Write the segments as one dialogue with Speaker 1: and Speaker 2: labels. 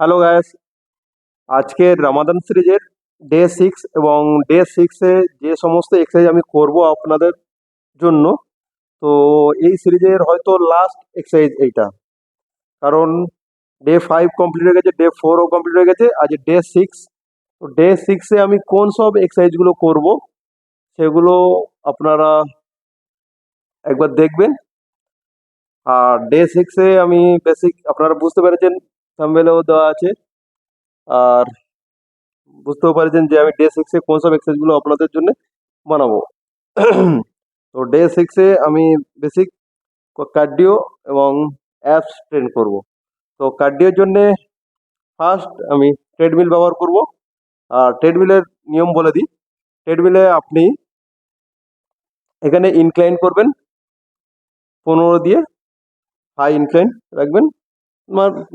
Speaker 1: Hello gas আজকের রামাদান সিরিজের day six এবং ডে সিক্সে যে সমস্ত এক্সারসাইজ আমি করব আপনাদের জন্য, তো এই সিরিজের হয়তো লাস্ট এক্সারসাইজ এইটা। কারণ ডে ফাইভ কমপ্লিট হয়ে গেছে ডে ফোরও কমপ্লিট হয়ে গেছে, আজ ডে সিক্স তো ডে সিক্সে আমি কোন সব এক্সারসাইজগুলো করব, সেগুলো আপনারা একবার দেখবেন। আর ডে সিক্সে আমি বেসিক আপনারা বুঝতে পেরেছেন থাম্বেলেও দেওয়া আছে। আর বুঝতেও পারছেন যে আমি ডে সিক্সে কোন সব এক্সারসাইজগুলো আপনাদের জন্য বানাবো। তো ডে সিক্সে আমি বেসিক কার্ডিও এবং অ্যাপস ট্রেন করব। তো কার্ডিওর জন্যে ফার্স্ট আমি ট্রেডমিল ব্যবহার করব। আর ট্রেডমিলের নিয়ম বলে দিই। ট্রেডমিলে আপনি এখানে ইনক্লাইন করবেন, পনেরো দিয়ে হাই ইনক্লাইন রাখবেন।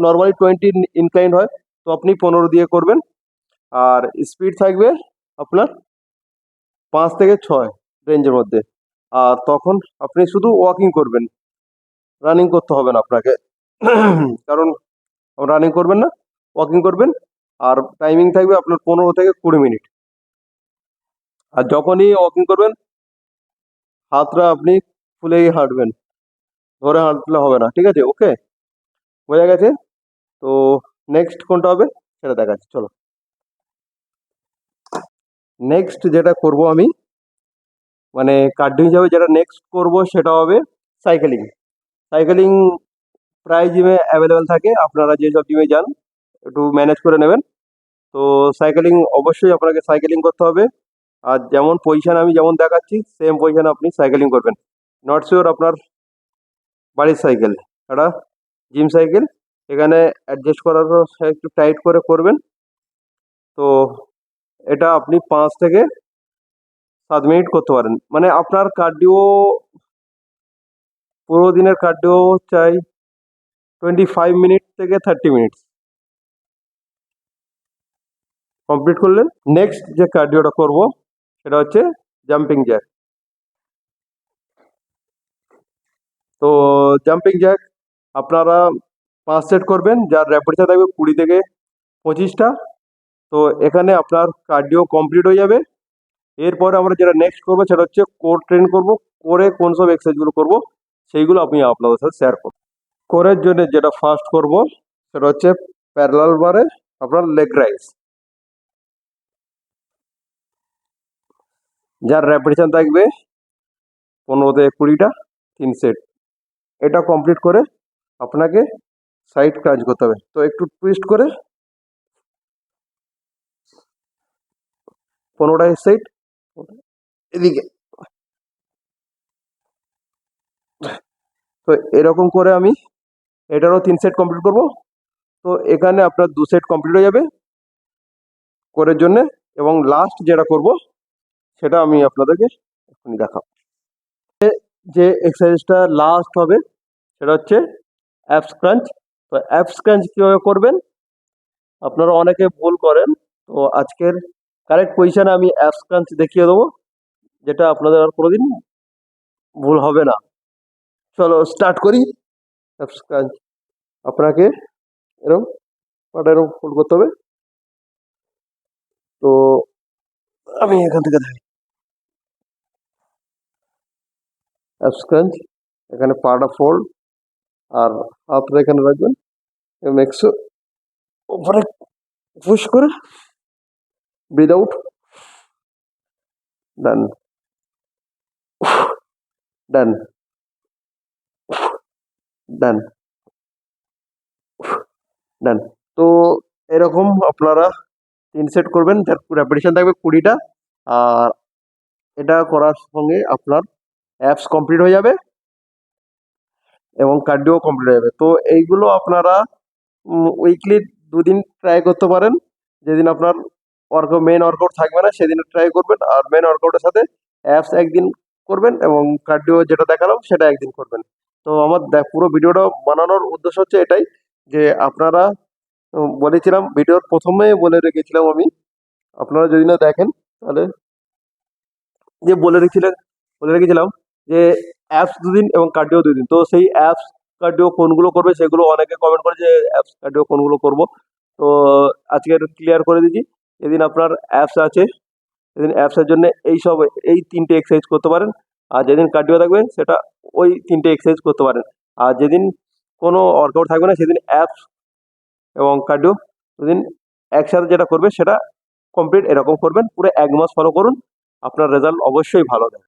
Speaker 1: নর্মালি টোয়েন্টি ইনক্লাইন হয়, তো আপনি পনেরো দিয়ে করবেন। আর স্পিড থাকবে আপনার পাঁচ থেকে ছয় রেঞ্জের মধ্যে। আর তখন আপনি শুধু ওয়াকিং করবেন। রানিং করতে হবে না আপনাকে। কারণ রানিং করবেন না ওয়াকিং করবেন। আর টাইমিং থাকবে আপনার পনেরো থেকে কুড়ি মিনিট। আর যখনই ওয়াকিং করবেন, হাতটা আপনি খুলেই হাঁটবেন। ধরে হাঁটলে হবে না, ঠিক আছে? ওকে বোঝা গেছে? তো নেক্সট কোনটা হবে? সেটা দেখাচ্ছি, চলো। নেক্সট যেটা করব আমি মানে কার্ডিও হিসাবে যেটা নেক্সট করব সেটা হবে সাইকেলিং সাইকেলিং প্রায় জিমে অ্যাভেলেবেল থাকে, আপনারা যেসব জিমে যান, একটু ম্যানেজ করে নেবেন। তো সাইকেলিং অবশ্যই আপনাকে সাইকেলিং করতে হবে। আর যেমন পজিশন আমি যেমন দেখাচ্ছি সেম পজিশনে আপনি সাইকেলিং করবেন। নট শিওর আপনার বাড়ির সাইকেল এটা জিম সাইকেল। এখানে অ্যাডজাস্ট করার একটু টাইট করে করবেন। তো এটা আপনি পাঁচ থেকে সাত মিনিট করতে পারেন। মানে আপনার কার্ডিও পুরো দিনের কার্ডিও চাই টোয়েন্টি ফাইভ মিনিট থেকে থার্টি মিনিট কমপ্লিট করলেন নেক্সট যে কার্ডিওটা করব, সেটা হচ্ছে জাম্পিং জ্যাক তো জাম্পিং জ্যাক আপনারা পাঁচ সেট করবেন, যার র্যাপিডটা থাকবে কুড়ি থেকে পঁচিশটা। তো এখানে আপনার কার্ডিও কমপ্লিট হয়ে যাবে। এরপরে আমরা যেটা নেক্সট করব, সেটা হচ্ছে কোর ট্রেন করব। করে কোন সব এক্সারসাইজগুলো করব, সেইগুলো আমি আপনাদের সাথে শেয়ার করব। কোরের জন্য যেটা ফার্স্ট করব, সেটা হচ্ছে প্যারালাল বারে আপনার লেগ রাইস যার র্যাপিটেশন থাকবে পনেরো থেকে কুড়িটা, তিন সেট। এটা কমপ্লিট করে আপনাকে সাইড কাজ করতে হবে। তো একটু টুইস্ট করে পনেরোটা সাইড এদিকে। তো এরকম করে আমি এটারও তিন সেট কমপ্লিট করব। তো এখানে আপনার দু সেট কমপ্লিট হয়ে যাবে করার জন্যে এবং লাস্ট যেটা করব সেটা আমি আপনাদেরকে এখনই দেখাবো। যে এক্সারসাইজটা লাস্ট হবে সেটা হচ্ছে অ্যাপস ক্রাঞ্চ তো অ্যাপস ক্রাঞ্চ কীভাবে করবেন? আপনারা অনেকে ভুল করেন, তো আজকের কারেক্ট পজিশনে আমি অ্যাপস ক্রাঞ্চ দেখিয়ে দেবো, যেটা আপনাদের আর কোনোদিন ভুল হবে না। চলো স্টার্ট করি। অ্যাপস ক্রাঞ্চ আপনাকে এরকম পাটা এরকম ফোল্ড করতে হবে। তো আমি এখান থেকে দেখি। অ্যাপস ক্রাঞ্চ এখানে পাটা ফোল্ড আর হাতটা এখানে রাখবেন। একশো উপরে পুশ করে ব্রিদ আউট ডান ডান ডান ডান তো এরকম আপনারা তিন সেট করবেন, যার র্যাপিটেশন থাকবে কুড়িটা। আর এটা করার সঙ্গে আপনার অ্যাপস কমপ্লিট হয়ে যাবে। এবং কার্ডিও কমপ্লিট হয়ে তো এইগুলো আপনারা উইকলি দুদিন ট্রাই করতে পারেন। যেদিন আপনার ওয়ার্কআউট মেন ওয়ার্কআউট থাকবে না সেদিন ট্রাই করবেন। আর মেন ওয়ার্কআউটের সাথে অ্যাপস একদিন করবেন এবং কার্ডিও যেটা দেখালাম, সেটা একদিন করবেন। তো আমার পুরো ভিডিওটা বানানোর উদ্দেশ্য হচ্ছে এটাই, যে আপনারা বলেছিলাম, ভিডিওর প্রথমে বলে রেখেছিলাম আমি, আপনারা যদি না দেখেন, তাহলে যে বলে রেখেছিলেন, বলে রেখেছিলাম যে অ্যাপস দুদিন এবং কার্ডিও দুদিন তো সেই অ্যাপস কার্ডিও কোনগুলো করবে সেগুলো অনেকে কমেন্ট করে যে অ্যাপস কার্ডিও কোনগুলো করব। তো আজকের ক্লিয়ার করে দিচ্ছি। এদিন আপনার অ্যাপস আছে। সেদিন অ্যাপসের জন্য এই সব, এই তিনটে এক্সারসাইজ করতে পারেন। আর যেদিন কার্ডিও থাকবে সেটা ওই তিনটে এক্সারসাইজ করতে পারেন। আর যেদিন কোনো ওয়ার্কআউট থাকবে না সেদিন অ্যাপস এবং কার্ডিও সেদিন একসাথে যেটা করবে সেটা কমপ্লিট এরকম করবেন। পুরো এক মাস ফলো করুন। আপনার রেজাল্ট অবশ্যই ভালো দেবে।